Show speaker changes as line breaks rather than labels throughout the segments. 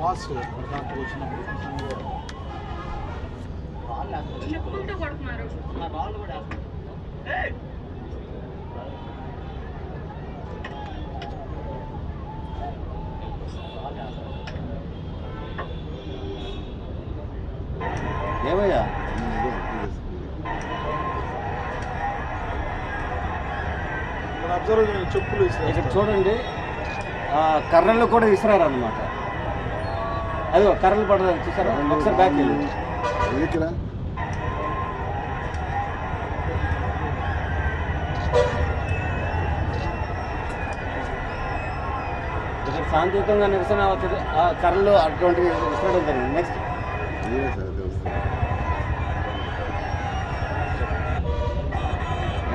Pass దాంట్లో వచ్చినప్పుడు
చెప్పుకుంటూ కొడుతున్నారు
ఏమయ్యా
అబ్జర్వ్ చెప్పులు
చూడండి. కర్రలు కూడా విసిరారు అనమాట అదిగో కర్రలు పడలేదు చూసారా? ఒకసారి బ్యాక్ వెళ్ళి. శాంతియుతంగా నిరసన అవుతుంది. ఆ కర్రలు అటువంటి విసరడం జరిగింది. నెక్స్ట్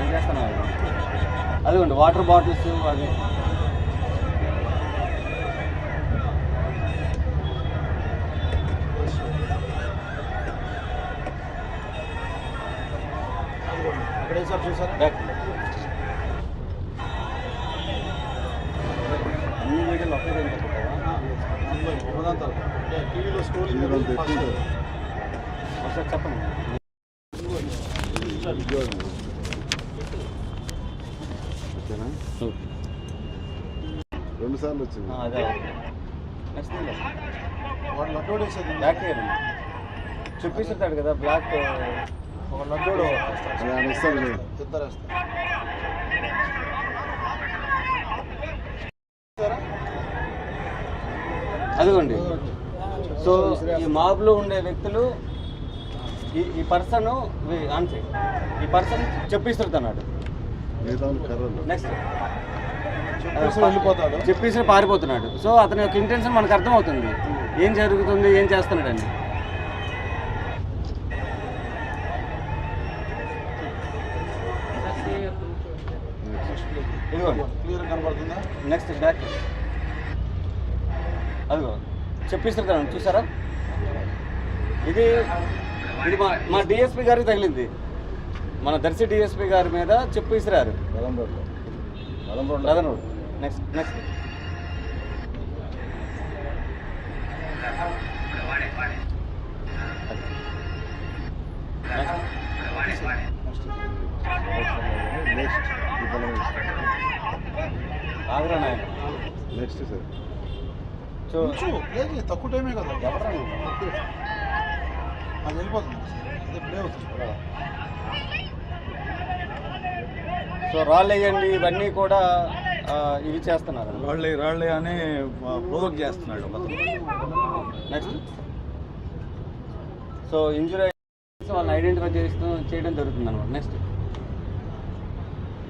ఏం చేస్తున్నావు? అదిగోండి వాటర్ బాటిల్స్ అది
వేసారు చూసారా
బ్యాక్ అన్ని
అంటే టీవీలో
ఎక్కువ
ఫస్ట్.
ఒకసారి చెప్పండి
ఓకేనా రెండు సార్లు వచ్చింది
అదే నెక్స్ట్
వాడు లడ్డోడు వేసేది
బ్యాక్ ఇయర్ చూపిస్తుంటాడు కదా బ్లాక్ అదిగోండి. సో ఈ మాబ్లో ఉండే వ్యక్తులు ఈ ఈ పర్సన్ ఆన్సే. ఈ పర్సన్ చెప్పిస్తున్నాడు నెక్స్ట్
చెప్పేసి
పారిపోతున్నాడు. సో అతని యొక్క ఇంటెన్షన్ మనకు అర్థమవుతుంది. ఏం జరుగుతుంది ఏం చేస్తున్నాడని.
క్లియర్ కనబడుతుందా
నెక్స్ట్ బ్యాక్ అదిగో చెప్పిస్తున్నాను చూసారా? ఇది ఇది మా మా డిఎస్పి గారికి తగిలింది. మన దర్శి డిఎస్పి గారి మీద చెప్పు ఇసిరారు నెక్స్ట్ నెక్స్ట్
నెక్స్ట్ సార్
చేయి, తక్కువ టైమే కదా
ఎవరా?
అది వెళ్ళిపోతుంది అదే ప్లే అవుతుంది
సో రాళ్ళు వేయండి ఇవన్నీ కూడా ఇవి చేస్తున్నారు.
రాళ్ళే రాళ్ళే అని ప్రొవోక్ చేస్తున్నాడు.
నెక్స్ట్ సో ఇంజురీ వాళ్ళని ఐడెంటిఫై చేస్తూ చేయడం జరుగుతుంది అనమాట నెక్స్ట్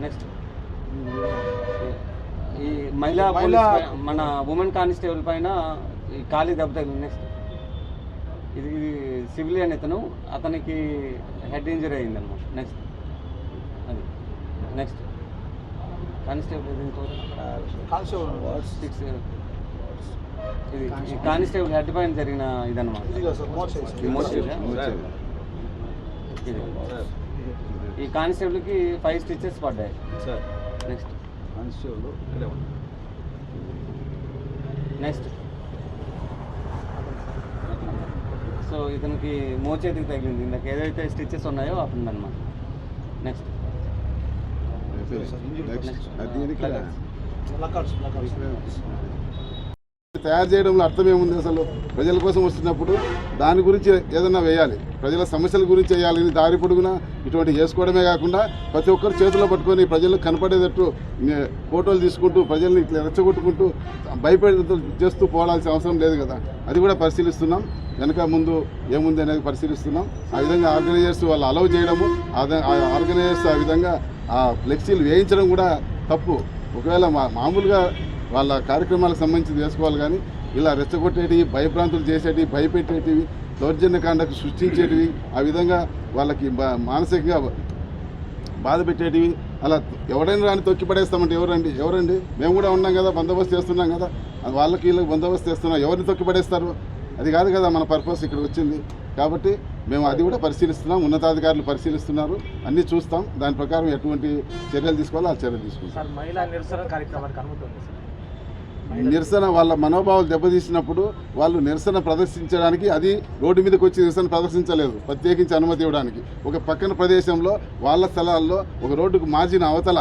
నెక్స్ట్ ఈ మహిళా మన ఉమెన్ కానిస్టేబుల్ పైన ఈ ఖాళీ దెబ్బ తగిలింది నెక్స్ట్ ఇది ఇది సివిలియన్ ఇతను. అతనికి హెడ్ ఇంజరీ అయింది అనమాట నెక్స్ట్ అది. నెక్స్ట్ కానిస్టేబుల్ సిక్స్ ఇది ఈ కానిస్టేబుల్. హెడ్ పైన జరిగిన
ఇది
ఈ ఇది. ఈ కానిస్టేబుల్కి ఫైవ్ స్టిచెస్ పడ్డాయి.
సార్.
నెక్స్ట్
కానిస్టేబుల్ ఇక్కడే ఉన్నాడు.
నెక్స్ట్ సో ఇతనికి మోచేతికి తగిలింది ఇందాక ఏదైతే స్టిచెస్ ఉన్నాయో అప్పుడు అనమాట నెక్స్ట్
నెక్స్ట్ తయారు చేయడంలో అర్థం ఏముంది అసలు? ప్రజల కోసం వస్తున్నప్పుడు దాని గురించి ఏదన్నా వేయాలి. ప్రజల సమస్యల గురించి వేయాలి దారి పొడుగున ఇటువంటి చేసుకోవడమే కాకుండా ప్రతి ఒక్కరు చేతిలో పట్టుకొని ప్రజలకు కనపడేటట్టు ఫోటోలు తీసుకుంటూ ప్రజల్ని ఇట్లా రెచ్చగొట్టుకుంటూ భయపడేటట్టు చేస్తూ పోవాల్సిన అవసరం లేదు కదా. అది కూడా పరిశీలిస్తున్నాం. వెనక ముందు ఏముంది అనేది పరిశీలిస్తున్నాం. ఆ విధంగా ఆర్గనైజర్స్ వాళ్ళు అలౌ చేయడము ఆ ఆర్గనైజర్స్ ఆ విధంగా ఆ ఫ్లెక్సీలు వేయించడం కూడా తప్పు. ఒకవేళ మా మామూలుగా వాళ్ళ కార్యక్రమాలకు సంబంధించి చేసుకోవాలి కానీ ఇలా రెచ్చగొట్టేటివి భయభ్రాంతులు చేసేటివి భయపెట్టేటివి దౌర్జన్యకాండకు సృష్టించేటివి ఆ విధంగా వాళ్ళకి బా- మానసికంగా బాధ పెట్టేటివి అలా ఎవరైనా రాని తొక్కి పడేస్తామంటే ఎవరండి? ఎవరండి? మేము కూడా ఉన్నాం కదా బందోబస్తు చేస్తున్నాం కదా అది వాళ్ళకి వీళ్ళకి బందోబస్తు చేస్తున్నాం ఎవరిని తొక్కి పడేస్తారు? అది కాదు కదా మన పర్పస్ ఇక్కడ వచ్చింది. కాబట్టి మేము అది కూడా పరిశీలిస్తున్నాం ఉన్నతాధికారులు పరిశీలిస్తున్నారు అన్నీ చూస్తాం. దాని ప్రకారం ఎటువంటి చర్యలు తీసుకోవాలో ఆ చర్యలు తీసుకుంటాం.
నిరసన
నిరసన వాళ్ళ మనోభావాలు దెబ్బతీసినప్పుడు వాళ్ళు నిరసన ప్రదర్శించడానికి అది రోడ్డు మీదకి వచ్చి నిరసన ప్రదర్శించలేదు ప్రత్యేకించి అనుమతి ఇవ్వడానికి. ఒక పక్కన ప్రదేశంలో వాళ్ళ స్థలాల్లో ఒక రోడ్డుకు మార్చిన అవతల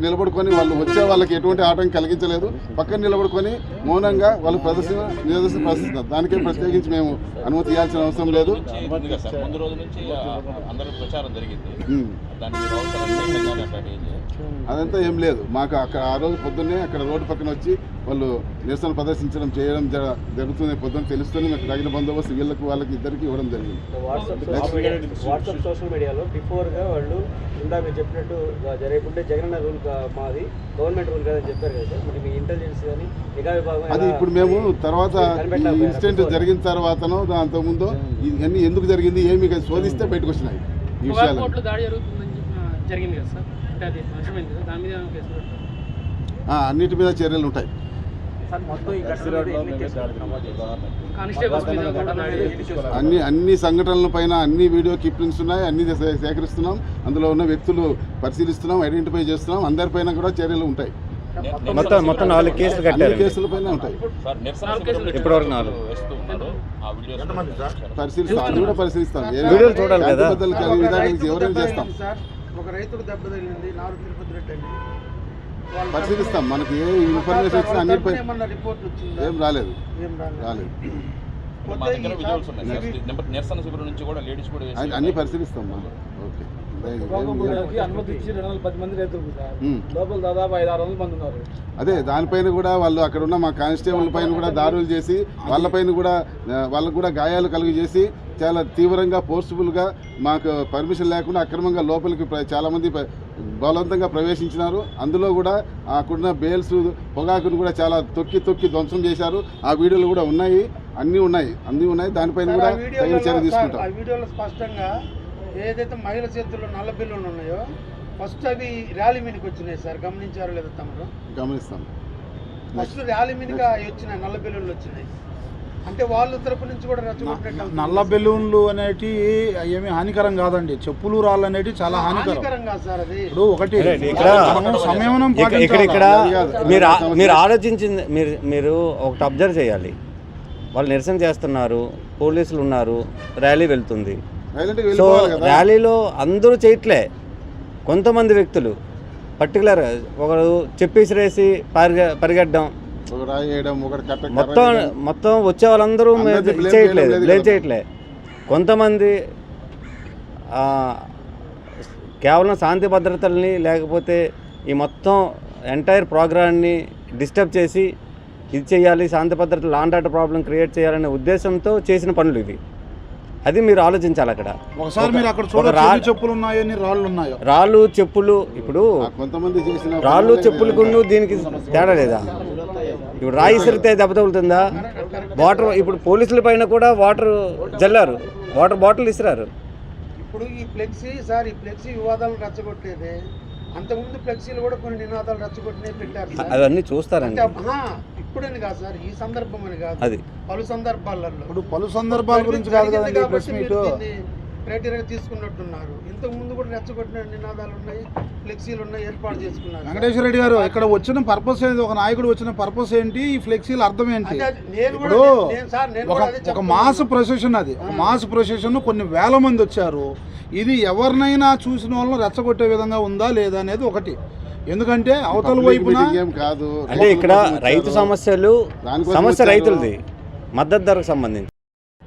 నిలబడుకొని వాళ్ళు వచ్చే వాళ్ళకి ఎటువంటి ఆటంకం కలిగించలేదు. పక్కన నిలబడుకొని మౌనంగా వాళ్ళు ప్రదర్శన నిదర్శన ప్రదర్శిస్తారు దానికే ప్రత్యేకించి మేము అనుమతి ఇవ్వాల్సిన అవసరం లేదు.
చేయలేదు.
అదంతా ఏం లేదు. మాకు అక్కడ ఆ రోజు పొద్దున్నే అక్కడ రోడ్డు పక్కన వచ్చి వాళ్ళు నిరసన ప్రదర్శించడం చేయడం జర- జరుగుతుంది. పొద్దున్న తెలుస్తుంది మాకు తగిన బందోబస్తు వీళ్ళకి వాళ్ళకి ఇద్దరికి ఇవ్వడం జరిగింది.
వాట్సాప్ వాట్సాప్ సోషల్ మీడియాలో బిఫోర్గా వాళ్ళు ఇందా మీరు చెప్పినట్టు రేపుంటే జగన్ రూల్ మాది గవర్నమెంట్ రూల్ కాదని చెప్పారు కదా సార్. మరి మీ ఇంటెలిజెన్స్ కానీ నిఘా విభాగం
అది ఇప్పుడు మేము తర్వాత. ఇన్సిడెంట్ జరిగిన తర్వాతనో దాంతో ముందో ఇవన్నీ ఎందుకు జరిగింది ఏమి శోధిస్తే బయటకు వచ్చినాయి ఈ విషయాలు
జరిగింది కదా సార్?
అన్నిటి మీద చర్యలు ఉంటాయి.
సార్ మొత్తం ఈ
అన్ని అన్ని సంఘటనల పైన అన్ని వీడియో క్లిప్పింగ్స్ ఉన్నాయి. అన్ని సేకరిస్తున్నాం. అందులో ఉన్న వ్యక్తులు పరిశీలిస్తున్నాం ఐడెంటిఫై చేస్తున్నాం. అందరిపైన కూడా చర్యలు ఉంటాయి.
మొత్తం మొత్తం నాలుగు కేసులు కట్టారు.
కేసుల పైన ఉంటాయి.
సార్ నిరసన
నాలుగు కేసులు
శిబిరంలో
ఇప్పటివరకు నాలుగు.
వేస్తూ ఉన్నారు ఆ వీడియోస్
పరిశీలిస్తాం. కూడా పరిశీలిస్తాం.
వీడియోలు చూడాలి కదా.
ఎవరైనా చేస్తాం.
ఒక రైతుకు దెబ్బ తగిలింది నాలుగు తిరుపతి రెడ్డి
పరిశీలిస్తాం. మనకి ఏ ఇన్ఫర్మేషన్ వచ్చినా అన్నిటిపై
వచ్చిందా?
ఏం రాలేదు.
ఏం రాలేదు.
రాలేదు.
మా
పోతే
దగ్గర
ఈ
విజువల్స్ ఉన్నాయి.
ఇవి-
సార్ నిమ్మ- నిరసన శిబిరం నుంచి కూడా లేడీస్ కూడా వేసి
అన్ని- అన్ని పరిశీలిస్తాం ఓకే. అదే దానిపైన కూడా వాళ్ళు అక్కడ ఉన్న మా కానిస్టేబుల్ పైన కూడా దాడులు చేసి వాళ్ళపైన కూడా వాళ్ళకు కూడా గాయాలు కలుగు చేసి చాలా తీవ్రంగా ఫోర్స్ఫుల్గా మాకు పర్మిషన్ లేకుండా అక్రమంగా లోపలికి చాలామంది బలవంతంగా ప్రవేశించినారు. అందులో కూడా అక్కడున్న బేల్స్ పొగాకును కూడా చాలా తొక్కి తొక్కి ధ్వంసం చేశారు. ఆ వీడియోలు కూడా ఉన్నాయి. అన్నీ ఉన్నాయి. అన్నీ ఉన్నాయి. దానిపైన కూడా తగిన చర్య తీసుకుంటాం.
ఆ వీడియోలో స్పష్టంగా ఏదైతే మహిళ చేతుల్లో నల్ల బిల్లులు ఉన్నాయో ఫస్ట్ అవి ర్యాలీ మీదకి వచ్చినాయి సార్. గమనించారో లేదో తమరు?
గమనిస్తాం
ఫస్ట్ ర్యాలీ అవి వచ్చినాయి నల్ల బిల్లులు వచ్చినాయి. అంటే వాళ్ళ తరపు నుంచి కూడా.
నల్ల బెలూన్లు అనేటి ఏమి హానికరం కాదండి. చెప్పులు రాళ్ళు అనేటి చాలా హానికరం. ఇప్పుడు ఒకటి సంయమనం
ఇక- ఇక్కడ ఇక్కడ. మీరు. మీరు ఆలోచించింది మీరు మీరు ఒకటి అబ్జర్వ్ చేయాలి. వాళ్ళు నిరసన చేస్తున్నారు. పోలీసులు ఉన్నారు. ర్యాలీ వెళ్తుంది. సో
వెళ్ళిపోవాలి కదా.
ర్యాలీలో అందరూ చేయట్లే. కొంతమంది వ్యక్తులు. పర్టికులర్ ఒకరు చెప్పేసిరేసి పరిగె పరిగెట్టడం. మొత్తం. మొత్తం వచ్చే వాళ్ళందరూ చేయట్లేదు బ్లేమ్. చేయట్లే. కొంతమంది ఆ, కేవలం శాంతి భద్రతల్ని లేకపోతే ఈ మొత్తం ఎంటైర్ ప్రోగ్రామ్ని డిస్టర్బ్ చేసి ఇది చేయాలి శాంతి భద్రతలు లాండ్ ఆర్డర్ ప్రాబ్లం క్రియేట్ చేయాలనే ఉద్దేశంతో చేసిన పనులు ఇవి. అది మీరు ఆలోచించాలి అక్కడ.
ఒకసారి మీరు అక్కడ
ఒక
చూడండి
రా-
చెవి చెప్పులు రాళ్ళు ఉన్నాయో?
రాళ్ళు చెప్పులు ఇప్పుడు
ఆ కొంతమంది చేసిన
రాళ్ళు చెప్పులకు దీనికి తేడా లేదా? ఇప్పుడు రాయి ఇసిరితే దెబ్బ తగులుతుందా? వాటర్ ఇప్పుడు పోలీసుల పైన కూడా వాటర్ జల్లారు. వాటర్ బాటిల్ ఇసిరారు.
ఇప్పుడు ఈ ఫ్లెక్సీ సార్ ఈ ఫ్లెక్సీ వివాదాలను రెచ్చగొట్టేది. అంతకుముందు ఫ్లెక్సీలు కూడా కొన్ని నినాదాలు రెచ్చగొట్టినవి పెట్టారు
అవన్నీ చూస్తారండి.
ఇప్పుడని కాదు సార్ ఈ సందర్భం అని కాదు.
అది.
పలు సందర్భాలలో.
ఇప్పుడు పలు సందర్భాల గురించి కాదు కదండి
క్రైటీరియా తీసుకున్నట్టున్నారు. ఇంతకు ముందు కూడా రెచ్చగొట్టిన నినాదాలు ఉన్నాయి ఫ్లెక్సీలు ఉన్నాయి ఏర్పాటు చేసుకున్నారు.
వెంకటేశ్వర రెడ్డి గారు ఇక్కడ వచ్చిన పర్పస్ ఏంటి? ఒక నాయకుడు వచ్చిన పర్పస్ ఏంటి? ఈ ఫ్లెక్సీల అర్థం ఏంటి?
అంటే అది నేను కూడా
ఇప్పుడు
నేను- నేను సార్ నేను
ఒక. మాస్ ప్రొసెషన్ అది. ఒక మాస్ ప్రొసెషన్ కొన్ని వేల మంది వచ్చారు. ఇది ఎవరినైనా చూసిన వాళ్ళని రెచ్చగొట్టే విధంగా ఉందా లేదా అనేది ఒకటి. ఎందుకంటే అవతల వైపున
కాదు.
అంటే ఇక్కడ రైతు సమస్యలు సమస్య. రైతులది. మద్దతు ధరకు సంబంధించి.